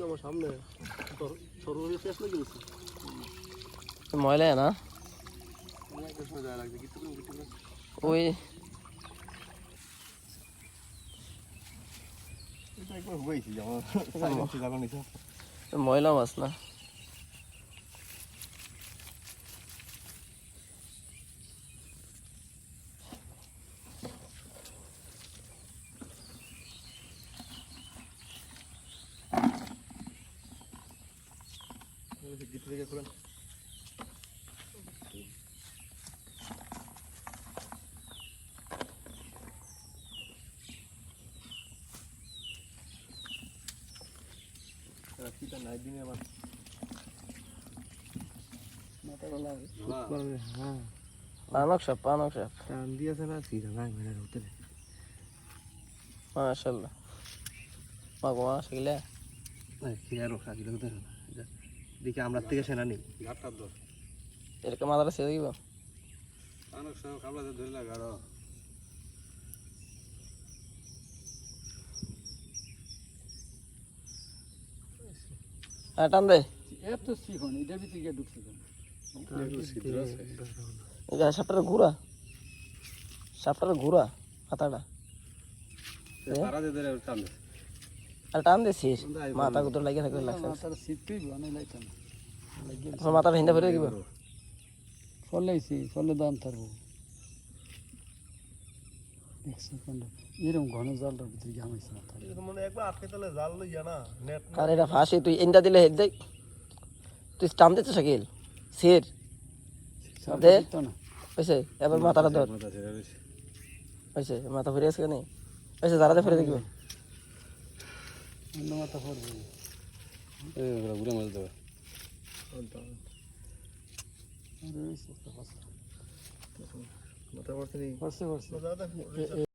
তো আমার সামনে। তোর সর্বশেষ শেষ নাকি গেছি ময়লা না। ওই ময়লা মাছ না। গিট থেকে করেন রাখিটা নাই হ্যাঁ পানক সাপ পানক সাপ টান দিয়েছে না সিধা নাই মেরে উঠতে মাশাল্লাহ মা গো সাকিল হতে না দেখি আমরা থেকে সেনা নেই। এরকম মাথাটা ছেড়ে দিব? অনেক ধরে হ্যাঁ টান দে। এত শিখন এটার ভিতরে গিয়ে ঢুকছে কেন? এটা সাপটার ঘুরা। সাপটার ঘুরা মাথাটা। তারা যে ধরে টান। আর টান দে শেষ মাথা কুতর লাগিয়ে থাকলে লাগছে। তোমার মাথাটা হিন্দা ফেলে দিব। ফলাইছি ফলে দাম থাকব মাথা? মনে ফাঁসি তুই এনটা দিলে দেখ। তুই টান দিতে শাকিল। শের দে। তো না। হয়েছে এবার মাথাটা ধর। মাথা হয়েছে মাথা ফিরে আসছে কেন? হয়েছে দাঁড়াতে ফিরে দেখবে। অন্য মাথা পড়বে ঘুরে মাছ দেবে মাথা পড়ছে